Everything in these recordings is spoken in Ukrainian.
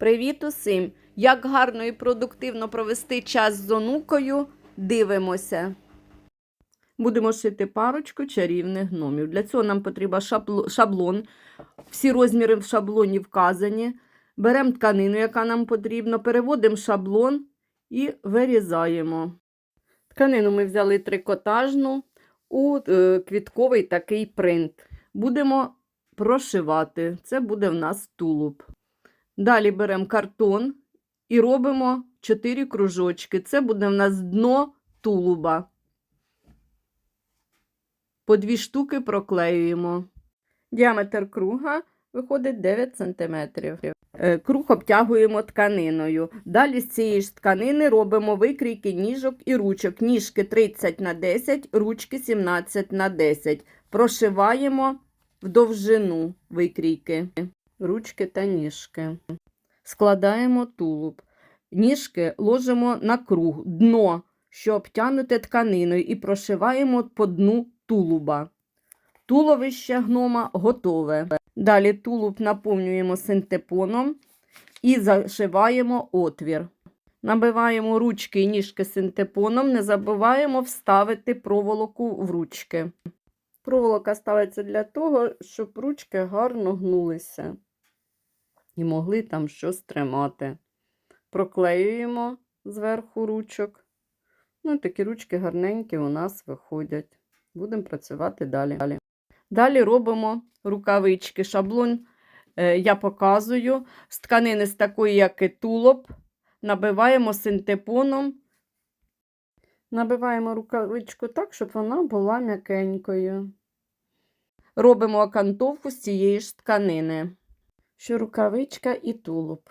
Привіт усім! Як гарно і продуктивно провести час з онукою, дивимося. Будемо шити парочку чарівних гномів. Для цього нам потрібен шаблон. Всі розміри в шаблоні вказані. Беремо тканину, яка нам потрібна, переводимо шаблон і вирізаємо. Тканину ми взяли трикотажну у е, квітковий такий принт. Будемо прошивати. Це буде в нас тулуб. Далі беремо картон і робимо 4 кружочки. Це буде в нас дно тулуба. По дві штуки проклеюємо. Діаметр круга виходить 9 см. Круг обтягуємо тканиною. Далі з цієї ж тканини робимо викрійки ніжок і ручок. Ніжки 30 на 10, ручки 17 на 10. Прошиваємо в довжину викрійки, ручки та ніжки. Складаємо тулуб. Ніжки ложимо на круг, дно, що обтянуте тканиною, і прошиваємо по дну тулуба. Туловище гнома готове. Далі тулуб наповнюємо синтепоном і зашиваємо отвір. Набиваємо ручки і ніжки синтепоном, не забуваємо вставити проволоку в ручки. Проволока ставиться для того, щоб ручки гарно гнулися і могли там щось тримати. Проклеюємо зверху ручок. Ну, такі ручки гарненькі у нас виходять. Будемо працювати далі. Далі робимо рукавички. Шаблон е, я показую. З тканини з такої, як і тулоб, набиваємо синтепоном. Набиваємо рукавичку так, щоб вона була м'якенькою. Робимо окантовку з цієї ж тканини, що рукавичка і тулуб.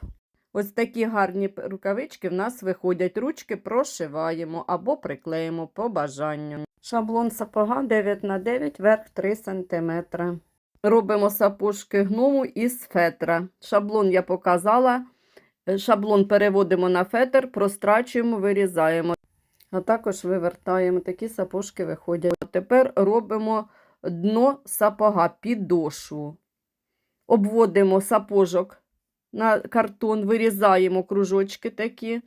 Ось такі гарні рукавички в нас виходять. Ручки прошиваємо або приклеїмо по бажанню. Шаблон сапога 9 на 9, верх 3 см. Робимо сапожки гному із фетра. Шаблон я показала. Е, Шаблон переводимо на фетр, прострачуємо, вирізаємо. А також вивертаємо. Такі сапожки виходять. Тепер робимо дно сапога, підошву. Обводимо сапожок на картон, вирізаємо кружочки такі.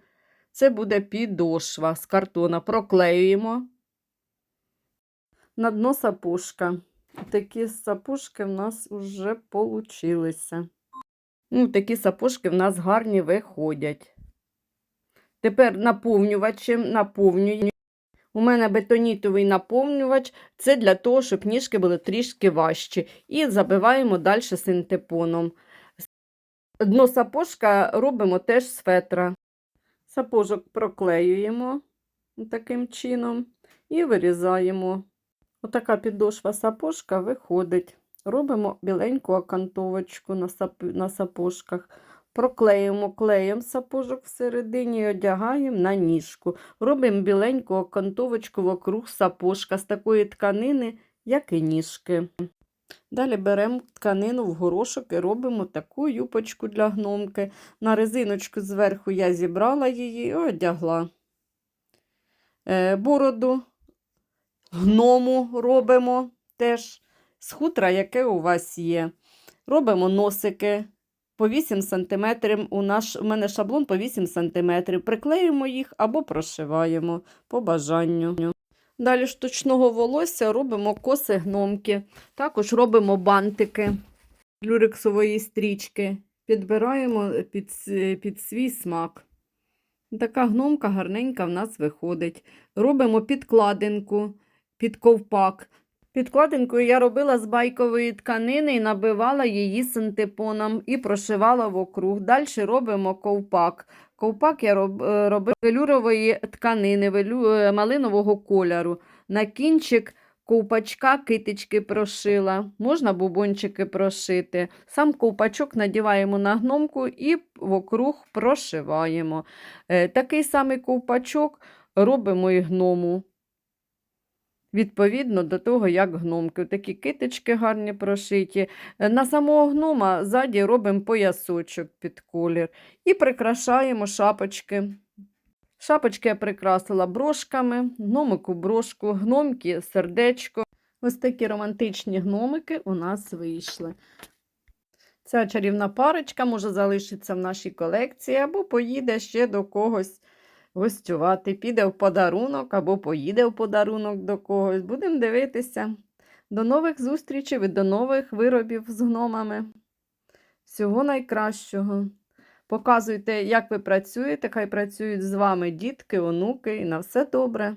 Це буде підошва з картона. Проклеюємо на дно сапожка. Такі сапожки в нас вже получилися. Ну, такі сапожки в нас гарні виходять. Тепер наповнювачем наповнюємо. У мене бетонітовий наповнювач. Це для того, щоб ніжки були трішки важчі. І забиваємо далі синтепоном. Дно сапожка робимо теж з фетра. Сапожок проклеюємо таким чином і вирізаємо. Отака підошва сапожка виходить. Робимо біленьку окантовочку на, сапожках. Проклеїмо клеєм сапожок всередині і одягаємо на ніжку. Робимо біленьку окантовочку вокруг сапожка з такої тканини, як і ніжки. Далі беремо тканину в горошок і робимо таку юпочку для гномки. На резиночку зверху я зібрала її і одягла. Е, Бороду гному робимо теж з хутра, яке у вас є. Робимо носики по 8 см. У, наш, у мене шаблон по 8 см. Приклеюємо їх або прошиваємо по бажанню. Далі штучного волосся робимо коси гномки. Також робимо бантики люрексової стрічки. Підбираємо під, під свій смак. Така гномка гарненька в нас виходить. Робимо підкладинку під ковпак. Підкладинку я робила з байкової тканини і набивала її синтепоном і прошивала вокруг. Далі робимо ковпак. Ковпак я е, робила велюрової тканини, велю, е, малинового кольору. На кінчик ковпачка китички прошила. Можна бубончики прошити. Сам ковпачок надіваємо на гномку і вокруг прошиваємо. Е, Такий самий ковпачок робимо і гному. Відповідно до того, як гномки. Такі китички гарні прошиті. Е, На самого гнома ззаді робимо поясочок під колір і прикрашаємо шапочки. Шапочки я прикрасила брошками, гномику брошку, гномки сердечко. Ось такі романтичні гномики у нас вийшли. Ця чарівна парочка може залишитися в нашій колекції або поїде ще до когось гостювати. Піде в подарунок або поїде в подарунок до когось. Будемо дивитися. До нових зустрічей і до нових виробів з гномами. Всього найкращого. Показуйте, як ви працюєте, хай працюють з вами дітки, онуки, і на все добре.